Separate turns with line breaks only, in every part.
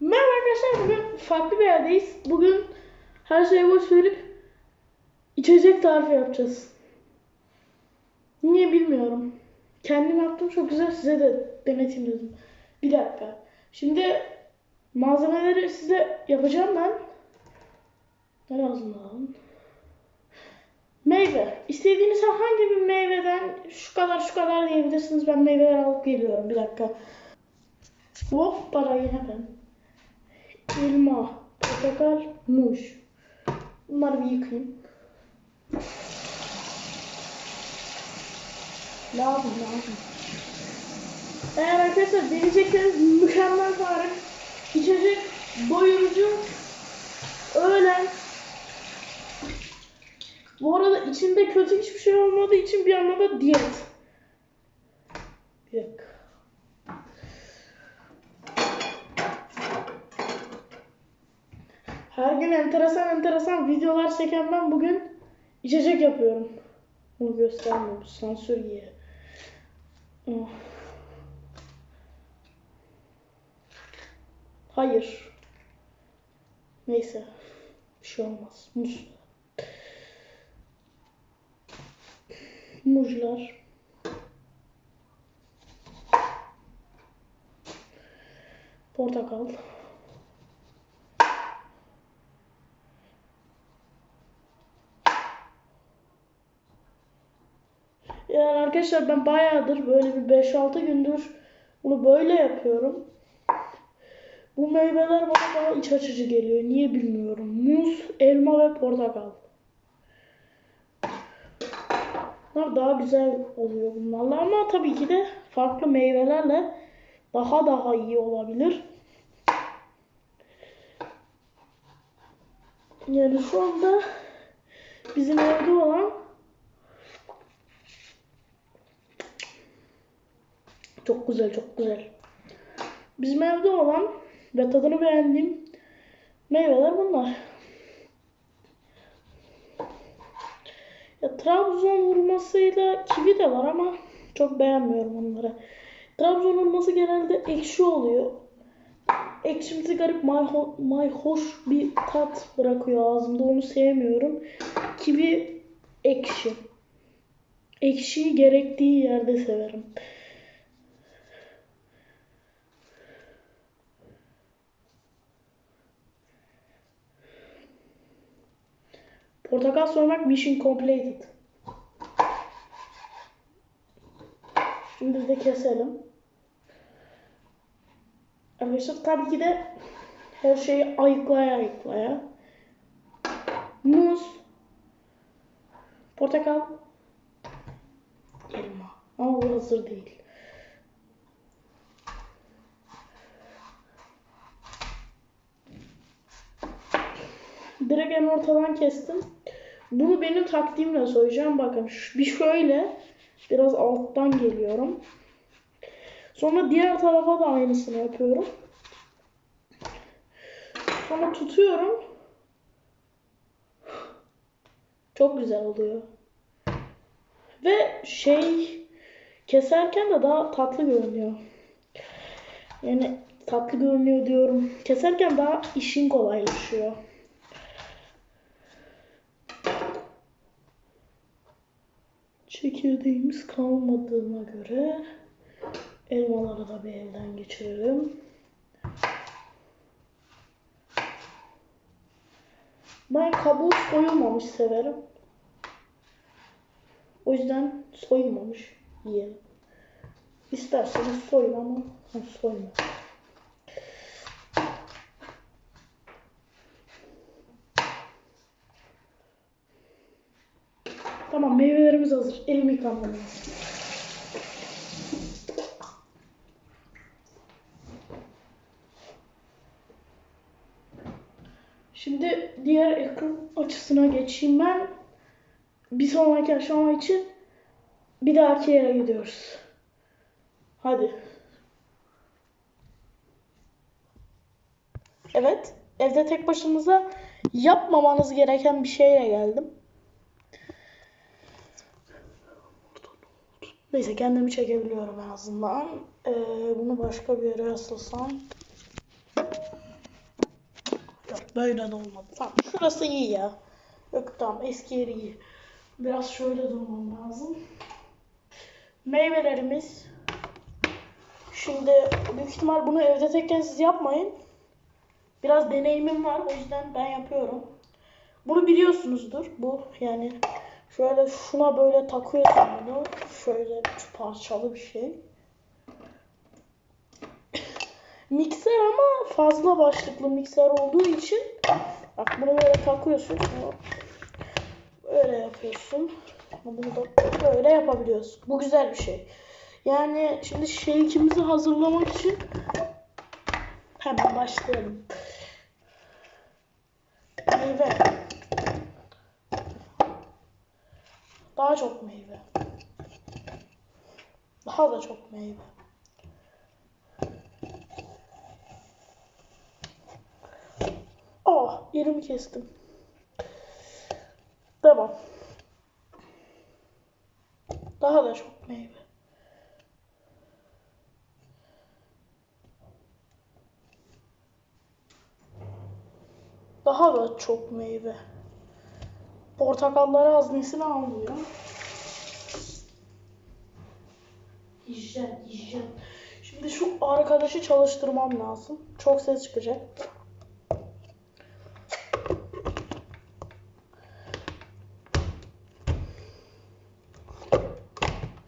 Merhaba arkadaşlar bugün farklı bir yerdeyiz. Bugün her şeyi boş verip içecek tarifi yapacağız. Niye bilmiyorum. Kendim yaptım çok güzel size de deneteyim dedim. Bir dakika. Şimdi malzemeleri size yapacağım ben. Ne lazım lan? Meyve. İstediğiniz herhangi bir meyveden şu kadar şu kadar diyebilirsiniz. Ben meyveler alıp geliyorum. Bir dakika. Hop para yine. Elma, portakal, muz. Bunları bir yıkayayım. Lazım lazım. Eğer arkadaşlar deneyecekseniz mükemmel tarif. İçecek doyurucu. Öğlen. Bu arada içinde kötü hiçbir şey olmadığı için bir anlamda diyet. Bir dakika. Her gün enteresan enteresan videolar çeken ben bugün içecek yapıyorum. Bunu göstermiyorum. Sansür yiye. Oh. Hayır. Neyse. Bir şey olmaz. Muz. Muzlar. Portakal. Yani arkadaşlar ben bayağıdır böyle bir 5-6 gündür bunu böyle yapıyorum. Bu meyveler bana daha iç açıcı geliyor. Niye bilmiyorum. Muz, elma ve portakal. Bunlar daha güzel oluyor bunlarla ama tabii ki de farklı meyvelerle daha daha iyi olabilir. Yani şu anda bizim evde olan Çok güzel, çok güzel. Bizim evde olan ve tadını beğendiğim meyveler bunlar. Ya Trabzon hurmasıyla kivi de var ama çok beğenmiyorum onları. Trabzon hurması genelde ekşi oluyor. Ekşimsi garip mayho, mayhoş bir tat bırakıyor ağzımda. Onu sevmiyorum. Kivi ekşi. Ekşiyi gerektiği yerde severim. Portakal sormak mission completed. Şimdi de keselim. Arkadaşlar tabii ki de her şeyi ayıklaya ayıklaya. Muz. Portakal. Elma. Ama bu hazır değil. Direkt en ortadan kestim. Bunu benim taktiğimle soyacağım. Bakın bir şöyle biraz alttan geliyorum. Sonra diğer tarafa da aynısını yapıyorum. Sonra tutuyorum. Çok güzel oluyor. Ve şey keserken de daha tatlı görünüyor. Yani tatlı görünüyor diyorum. Keserken daha işin kolaylaşıyor. Çekirdeğimiz kalmadığına göre elmaları da bir elden geçirelim. Ben kabuğu soyulmamış severim. O yüzden soyulmamış yiyelim. İsterseniz soyun ama soyma. Tamam meyvelerimiz hazır. Elimi yıkamam. Şimdi diğer ekran açısına geçeyim ben. Bir sonraki aşama için bir dahaki yere gidiyoruz. Hadi. Evet. Evde tek başınıza yapmamanız gereken bir şeyle geldim. Neyse kendimi çekebiliyorum en azından. Ee, bunu başka bir yere asılsam. böyle de olmadı. Tamam şurası iyi ya. Yok tamam eski yeri iyi. Biraz şöyle durmam lazım. Meyvelerimiz. Şimdi büyük ihtimal bunu evde tekken siz yapmayın. Biraz deneyimim var o yüzden ben yapıyorum. Bunu biliyorsunuzdur. Bu yani şöyle şuna böyle takıyorsun bunu. Şöyle parçalı bir şey. Mikser ama fazla başlıklı mikser olduğu için bak bunu böyle takıyorsun. Böyle yapıyorsun. Bunu da böyle yapabiliyorsun. Bu güzel bir şey. Yani şimdi shake'imizi hazırlamak için hemen başlayalım. Meyve. Daha çok meyve. Daha da çok meyve. Oh, yerimi kestim. Devam. Daha da çok meyve. Daha da çok meyve. Portakalları haznesine almıyor. Hijyen, hijyen. Şimdi şu arkadaşı çalıştırmam lazım. Çok ses çıkacak.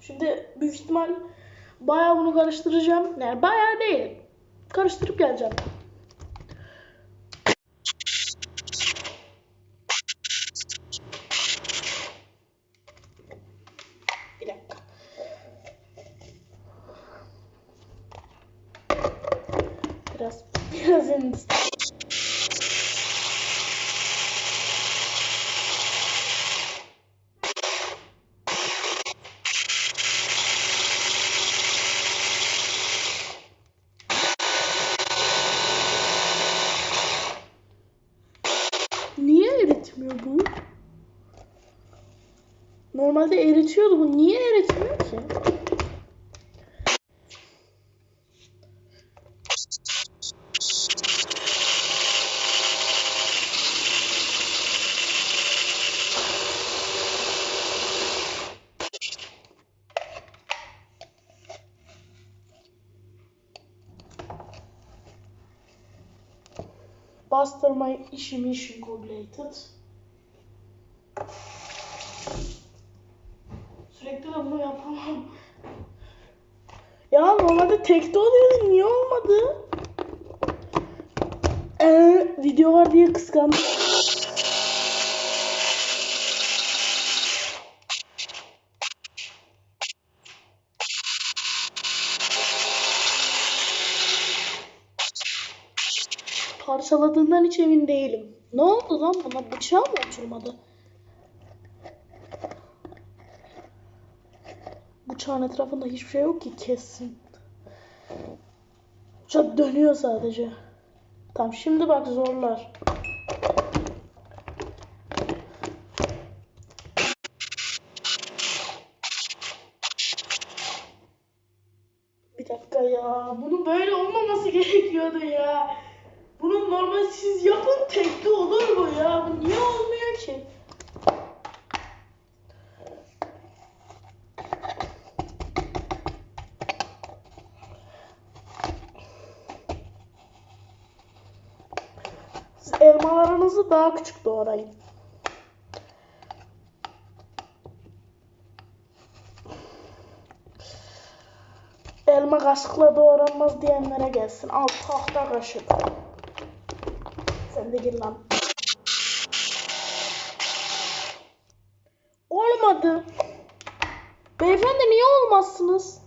Şimdi büyük ihtimal bayağı bunu karıştıracağım. Yani bayağı değil. Karıştırıp geleceğim. Bir dakika. Biraz biraz indi. Niye eritmiyor bu? Normalde eritiyordu bu. Niye eritmiyor ki? Bastırma işi mission completed. Sürekli de bunu yapamam. Ya normalde tekte oluyordu. Niye olmadı? Ee, video var diye kıskandım. Parçaladığından hiç emin değilim. Ne oldu lan buna? Bıçağı mı uçurmadı? Bıçağın etrafında hiçbir şey yok ki kessin. Bıçak dönüyor sadece. Tamam şimdi bak zorlar. Bir dakika ya. Bunun böyle olmaması gerekiyordu ya. Bunun normal siz yapın tekli olur bu ya. Bu niye olmuyor ki? Siz elmalarınızı daha küçük doğrayın. Elma kaşıkla doğranmaz diyenlere gelsin. Al tahta kaşık. Sen de gir lan. Olmadı. Beyefendi niye olmazsınız?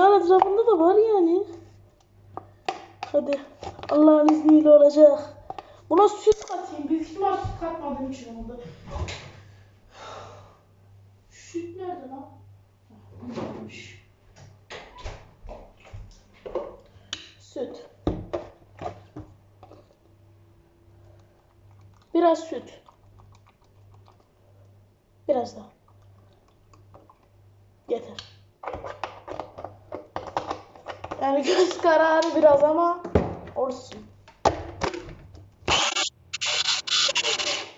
Bıçağın etrafında da var yani. Hadi. Allah'ın izniyle olacak. Buna süt katayım. Büyük ihtimal süt katmadığım için oldu. Süt nerede lan? Süt. Biraz süt. Biraz daha. Yeter. Yani göz kararı biraz ama olsun.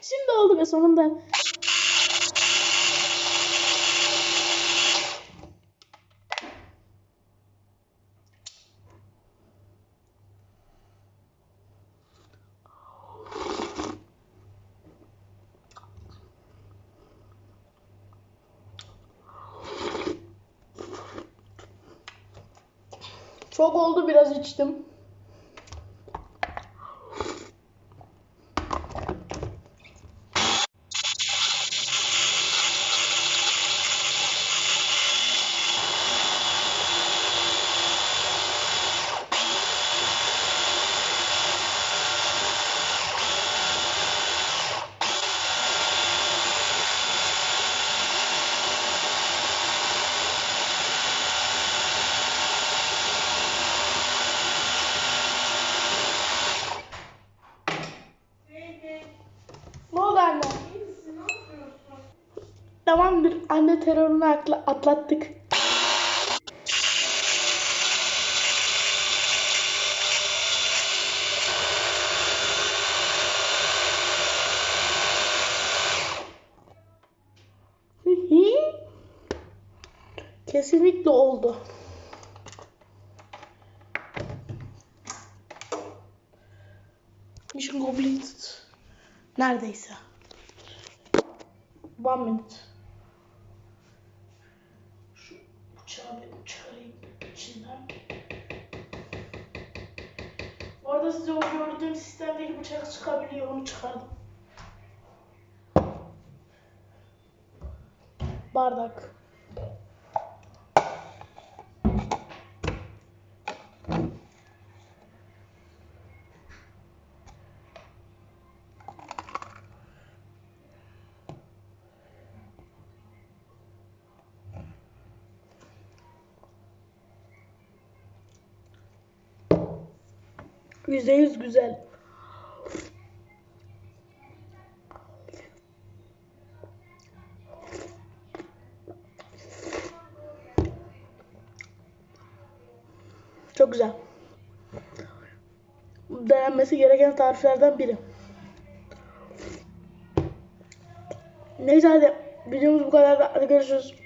Şimdi oldu ve sonunda. Çok oldu biraz içtim. Tamamdır. Anne terörünü atla- atlattık. Kesinlikle oldu. Mission completed. Neredeyse. One minute. Şu bir çıkarayım içinden. Bu arada size o gördüğüm sistemdeki bıçak çıkabiliyor. Onu çıkardım. Bardak. Yüzde yüz güzel. Çok güzel. Denenmesi gereken tariflerden biri. Neyse hadi videomuz bu kadar. Hadi görüşürüz.